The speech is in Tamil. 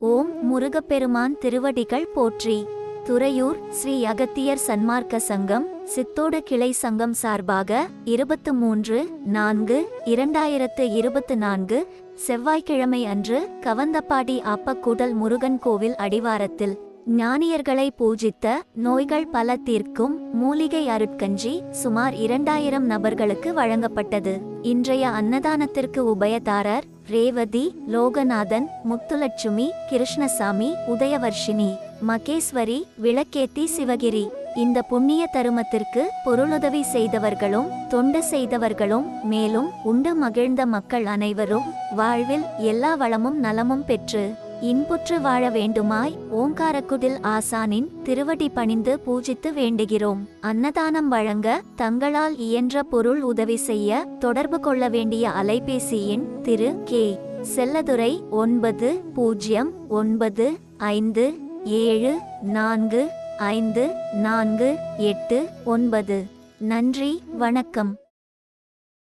ஓம் முருகப்பெருமான் திருவடிகள் போற்றி. துறையூர் ஸ்ரீ அகத்தியர் சன்மார்க்க சங்கம் சித்தோட கிளை சங்கம் சார்பாக இருபத்து மூன்று நான்கு இரண்டாயிரத்து இருபத்து நான்கு செவ்வாய்க்கிழமை அன்று கவந்தப்பாடி ஆப்பக்கூடல் முருகன் கோவில் அடிவாரத்தில் ஞானியர்களை பூஜித்த நோய்கள் பல தீர்க்கும் மூலிகை அருட்கஞ்சி சுமார் இரண்டாயிரம் நபர்களுக்கு வழங்கப்பட்டது. இன்றைய அன்னதானத்திற்கு உபயதாரர் ரேவதி லோகநாதன் முத்துலட்சுமி கிருஷ்ணசாமி உதயவர்ஷினி மகேஸ்வரி விளக்கேத்தி சிவகிரி. இந்த புண்ணிய தருமத்திற்கு பொருளுதவி செய்தவர்களும் தொண்டு செய்தவர்களும் மேலும் உண்டு மகிழ்ந்த மக்கள் அனைவரும் வாழ்வில் எல்லா வளமும் நலமும் பெற்று இன்புற்று வாழ வேண்டுமாய் ஓங்காரக்குடில் ஆசானின் திருவடி பணிந்து பூஜித்து வேண்டுகிறோம். அன்னதானம் வழங்க தங்களால் இயன்ற பொருள் உதவி செய்ய தொடர்பு கொள்ள வேண்டிய அலைபேசி எண் திரு கே. செல்லதுரை ஒன்பது பூஜ்ஜியம் ஒன்பது ஐந்து ஏழு நான்கு ஐந்து நான்கு எட்டு ஒன்பது. நன்றி வணக்கம்.